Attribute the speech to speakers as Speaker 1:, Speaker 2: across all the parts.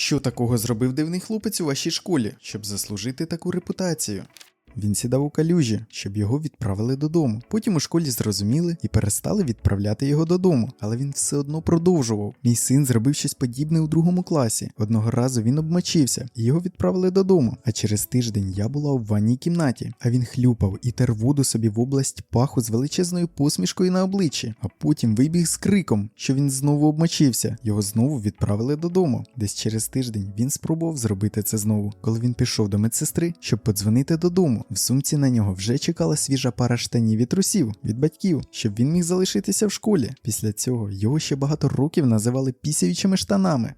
Speaker 1: Що такого зробив дивний хлопець у вашій школі, щоб заслужити таку репутацію? Він сідав у калюжі, щоб його відправили додому. Потім у школі зрозуміли і перестали відправляти його додому, але він все одно продовжував. Мій син зробив щось подібне у другому класі. Одного разу він обмочився і його відправили додому. А через тиждень я була у ванній кімнаті, а він хлюпав і тер воду собі в область паху з величезною посмішкою на обличчі, а потім вибіг з криком, що він знову обмочився. Його знову відправили додому. Десь через тиждень він спробував зробити це знову, коли він пішов до медсестри, щоб подзвонити додому. В сумці на нього вже чекала свіжа пара штанів і трусів від батьків, щоб він міг залишитися в школі. Після цього його ще багато років називали пісявічими штанами.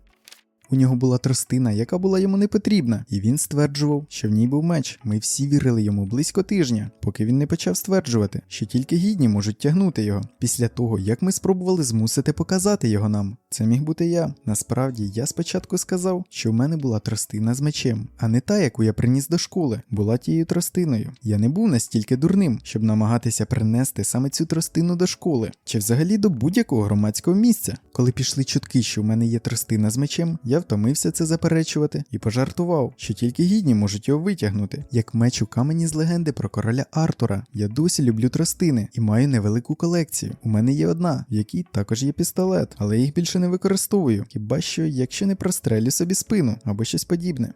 Speaker 1: У нього була тростина, яка була йому не потрібна, і він стверджував, що в ній був меч. Ми всі вірили йому близько тижня, поки він не почав стверджувати, що тільки гідні можуть тягнути його. Після того, як ми спробували змусити показати його нам. Це міг бути я. Насправді, я спочатку сказав, що в мене була тростина з мечем, а не та, яку я приніс до школи, була тією тростиною. Я не був настільки дурним, щоб намагатися принести саме цю тростину до школи, чи взагалі до будь-якого громадського місця. Коли пішли чутки, що в мене є тростина з мечем, я втомився це заперечувати і пожартував, що тільки гідні можуть його витягнути. Як меч у камені з легенди про короля Артура. Я досі люблю тростини і маю невелику колекцію. У мене є одна, в якій також є пістолет, але їх більше не використовую, хіба що якщо не прострелю собі спину або щось подібне.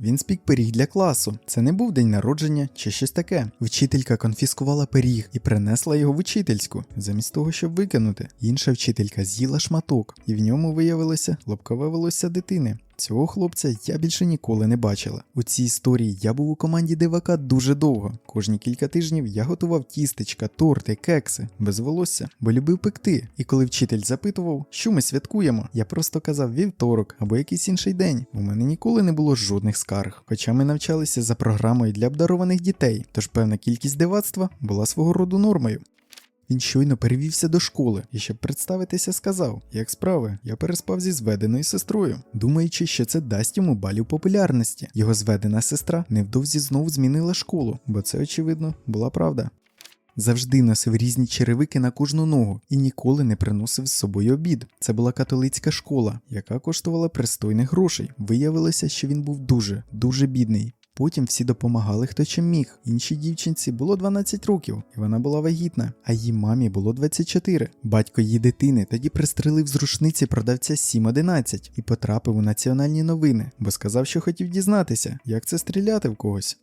Speaker 1: Він спік пиріг для класу. Це не був день народження чи щось таке. Вчителька конфіскувала пиріг і принесла його в учительську, замість того, щоб викинути. Інша вчителька з'їла шматок, і в ньому виявилося лобкове волосся дитини. Цього хлопця я більше ніколи не бачила. У цій історії я був у команді дивака дуже довго. Кожні кілька тижнів я готував тістечка, торти, кекси без волосся, бо любив пекти. І коли вчитель запитував, що ми святкуємо, я просто казав вівторок або якийсь інший день. У мене ніколи не було жодних скарг. Хоча ми навчалися за програмою для обдарованих дітей, тож певна кількість дивацтва була свого роду нормою. Він щойно перевівся до школи і, щоб представитися, сказав: як справи, я переспав зі зведеною сестрою, думаючи, що це дасть йому балів популярності. Його зведена сестра невдовзі знову змінила школу, бо це, очевидно, була правда. Завжди носив різні черевики на кожну ногу і ніколи не приносив з собою обід. Це була католицька школа, яка коштувала пристойних грошей. Виявилося, що він був дуже, дуже бідний. Потім всі допомагали хто чим міг. Іншій дівчинці було 12 років, і вона була вагітна, а її мамі було 24. Батько її дитини тоді пристрелив з рушниці продавця 7-11 і потрапив у національні новини, бо сказав, що хотів дізнатися, як це стріляти в когось.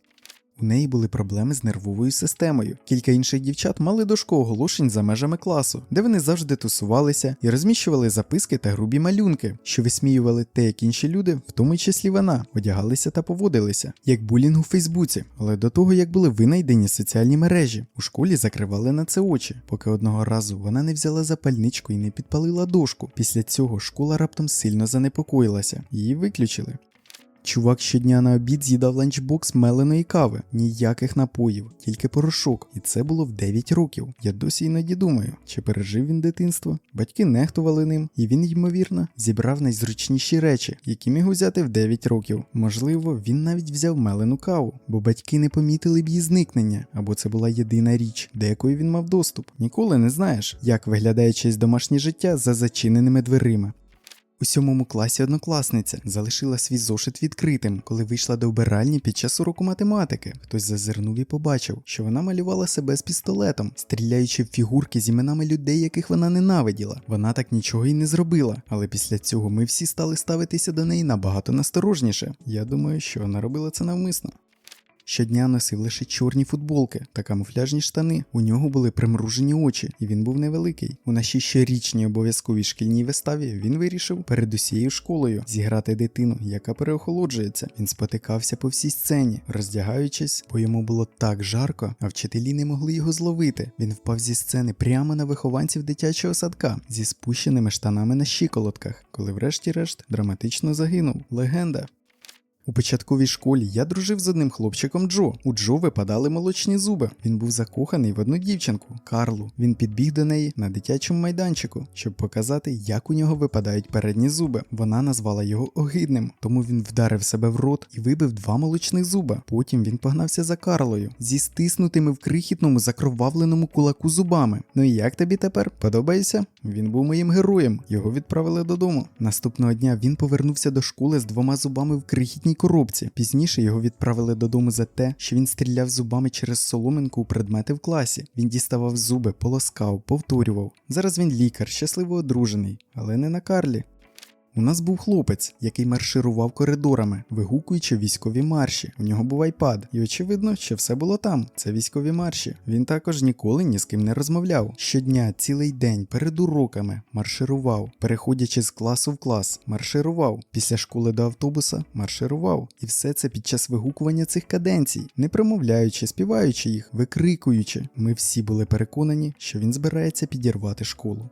Speaker 1: У неї були проблеми з нервовою системою. Кілька інших дівчат мали дошку оголошень за межами класу, де вони завжди тусувалися і розміщували записки та грубі малюнки, що висміювали те, як інші люди, в тому числі вона, одягалися та поводилися, як булінг у Фейсбуці, але до того як були винайдені соціальні мережі. У школі закривали на це очі, поки одного разу вона не взяла запальничку і не підпалила дошку. Після цього школа раптом сильно занепокоїлася, її виключили. Чувак щодня на обід з'їдав ланчбокс меленої кави, ніяких напоїв, тільки порошок, і це було в 9 років. Я досі іноді думаю, чи пережив він дитинство. Батьки нехтували ним, і він, ймовірно, зібрав найзручніші речі, які міг узяти в 9 років. Можливо, він навіть взяв мелену каву, бо батьки не помітили б її зникнення, або це була єдина річ, до якої він мав доступ. Ніколи не знаєш, як виглядає честь домашнє життя за зачиненими дверима. У сьомому класі однокласниця залишила свій зошит відкритим, коли вийшла до вбиральні під час уроку математики. Хтось зазирнув і побачив, що вона малювала себе з пістолетом, стріляючи в фігурки з іменами людей, яких вона ненавиділа. Вона так нічого й не зробила. Але після цього ми всі стали ставитися до неї набагато насторожніше. Я думаю, що вона робила це навмисно. Щодня носив лише чорні футболки та камуфляжні штани. У нього були примружені очі, і він був невеликий. У нашій щорічній обов'язковій шкільній виставі він вирішив перед усією школою зіграти дитину, яка переохолоджується. Він спотикався по всій сцені, роздягаючись, бо йому було так жарко, а вчителі не могли його зловити. Він впав зі сцени прямо на вихованців дитячого садка зі спущеними штанами на щиколотках, коли, врешті-решт, драматично загинув. Легенда. У початковій школі я дружив з одним хлопчиком Джо. У Джо випадали молочні зуби. Він був закоханий в одну дівчинку Карлу. Він підбіг до неї на дитячому майданчику, щоб показати, як у нього випадають передні зуби. Вона назвала його огидним, тому він вдарив себе в рот і вибив два молочних зуба. Потім він погнався за Карлою зі стиснутими в крихітному закровавленому кулаку зубами. Ну і як тобі тепер? Подобається? Він був моїм героєм. Його відправили додому. Наступного дня він повернувся до школи з двома зубами в крихітній коробці. Пізніше його відправили додому за те, що він стріляв зубами через соломинку у предмети в класі. Він діставав зуби, полоскав, повторював. Зараз він лікар, щасливо одружений, але не на Карлі. У нас був хлопець, який марширував коридорами, вигукуючи військові марші. У нього був айпад, і очевидно, що все було там. Це військові марші. Він також ніколи ні з ким не розмовляв. Щодня, цілий день, перед уроками марширував, переходячи з класу в клас, марширував. Після школи до автобуса марширував. І все це під час вигукування цих каденцій, не промовляючи, співаючи їх, викрикуючи. Ми всі були переконані, що він збирається підірвати школу.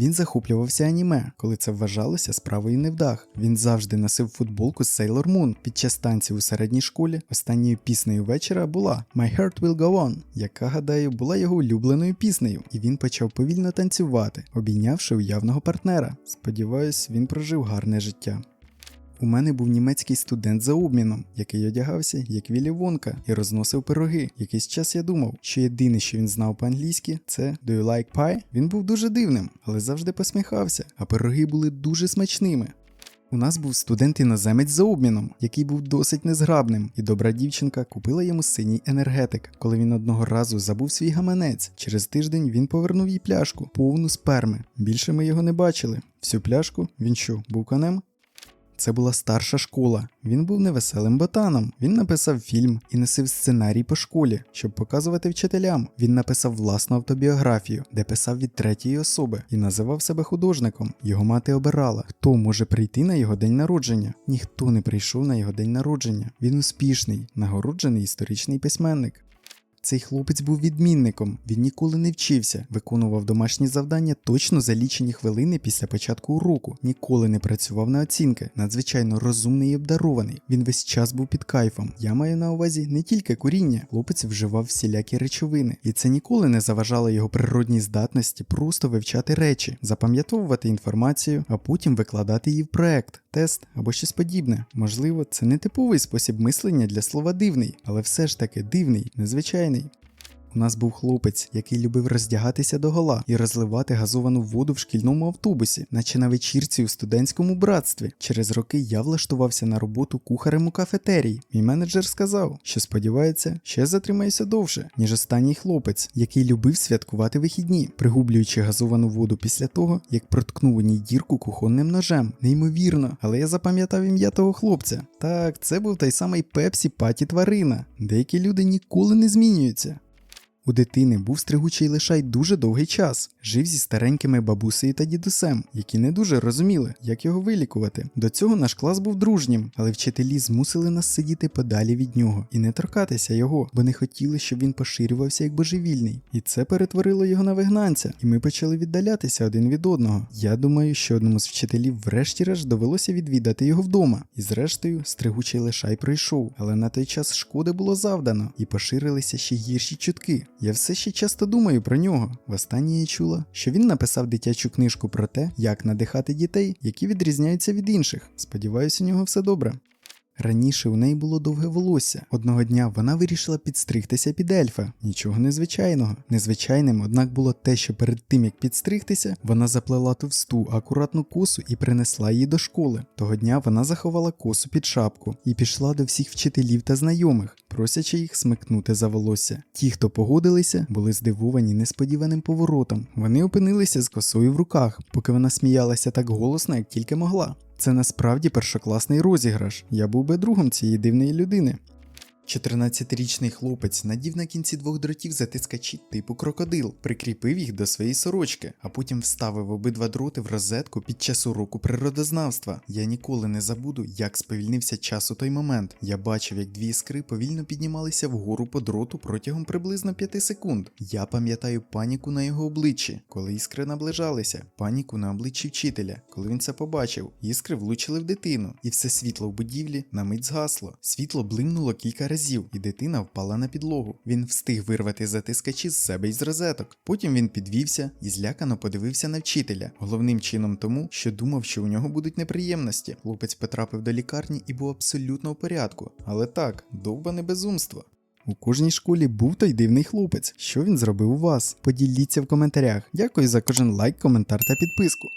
Speaker 1: Він захоплювався аніме, коли це вважалося справою невдах. Він завжди носив футболку з Sailor Moon. Під час танців у середній школі останньою піснею вечора була My Heart Will Go On, яка, гадаю, була його улюбленою піснею, і він почав повільно танцювати, обійнявши уявного партнера. Сподіваюсь, він прожив гарне життя. У мене був німецький студент за обміном, який одягався як Віллі Вонка і розносив пироги. Якийсь час я думав, що єдине, що він знав по-англійськи, це Do you like pie? Він був дуже дивним, але завжди посміхався, а пироги були дуже смачними. У нас був студент іноземець за обміном, який був досить незграбним, і добра дівчинка купила йому синій енергетик. Коли він одного разу забув свій гаманець, через тиждень він повернув їй пляшку, повну сперми. Більше ми його не бачили. Всю пляшку він що, був конем? Це була старша школа. Він був невеселим ботаном. Він написав фільм і носив сценарій по школі, щоб показувати вчителям. Він написав власну автобіографію, де писав від третьої особи і називав себе художником. Його мати обирала, хто може прийти на його день народження. Ніхто не прийшов на його день народження. Він успішний, нагороджений історичний письменник. Цей хлопець був відмінником, він ніколи не вчився, виконував домашні завдання точно за лічені хвилини після початку уроку, ніколи не працював на оцінки, надзвичайно розумний і обдарований. Він весь час був під кайфом. Я маю на увазі не тільки куріння, хлопець вживав всілякі речовини, і це ніколи не заважало його природній здатності просто вивчати речі, запам'ятовувати інформацію, а потім викладати її в проект, тест або щось подібне. Можливо, це не типовий спосіб мислення для слова дивний, але все ж таки дивний, незвичайний. traîner. У нас був хлопець, який любив роздягатися догола і розливати газовану воду в шкільному автобусі, наче на вечірці у студентському братстві. Через роки я влаштувався на роботу кухарем у кафетерії. Мій менеджер сказав, що сподівається, я затримаюся довше, ніж останній хлопець, який любив святкувати вихідні, пригублюючи газовану воду після того, як проткнув у ній дірку кухонним ножем. Неймовірно, але я запам'ятав ім'я того хлопця. Так, це був той самий Пепсі Паті Тварина. Деякі люди ніколи не змінюються. У дитини був стригучий лишай дуже довгий час, жив зі старенькими бабусею та дідусем, які не дуже розуміли, як його вилікувати. До цього наш клас був дружнім, але вчителі змусили нас сидіти подалі від нього і не торкатися його, бо не хотіли, щоб він поширювався як божевільний. І це перетворило його на вигнанця, і ми почали віддалятися один від одного. Я думаю, що одному з вчителів, врешті-решт, довелося відвідати його вдома. І зрештою, стригучий лишай пройшов, але на той час шкоди було завдано, і поширилися ще гірші чутки. Я все ще часто думаю про нього. Востаннє я чула, що він написав дитячу книжку про те, як надихати дітей, які відрізняються від інших. Сподіваюся, у нього все добре. Раніше у неї було довге волосся. Одного дня вона вирішила підстригтися під ельфа. Нічого незвичайного. Незвичайним, однак, було те, що перед тим як підстригтися, вона заплела товсту, акуратну косу і принесла її до школи. Того дня вона заховала косу під шапку і пішла до всіх вчителів та знайомих, просячи їх смикнути за волосся. Ті, хто погодилися, були здивовані несподіваним поворотом. Вони опинилися з косою в руках, поки вона сміялася так голосно, як тільки могла. Це насправді першокласний розіграш. Я був би другом цієї дивної людини. 14-річний хлопець надів на кінці двох дротів затискачі типу крокодил, прикріпив їх до своєї сорочки, а потім вставив обидва дроти в розетку під час уроку природознавства. Я ніколи не забуду, як сповільнився час у той момент. Я бачив, як дві іскри повільно піднімалися вгору по дроту протягом приблизно 5 секунд. Я пам'ятаю паніку на його обличчі, коли іскри наближалися, паніку на обличчі вчителя, коли він це побачив. Іскри влучили в дитину, і все світло в будівлі на мить згасло. Світло блимнуло кілька разів, і дитина впала на підлогу. Він встиг вирвати затискачі з себе із розеток. Потім він підвівся і злякано подивився на вчителя, головним чином тому, що думав, що у нього будуть неприємності. Хлопець потрапив до лікарні і був абсолютно в порядку. Але так, довбане безумство. У кожній школі був той дивний хлопець. Що він зробив у вас? Поділіться в коментарях. Дякую за кожен лайк, коментар та підписку.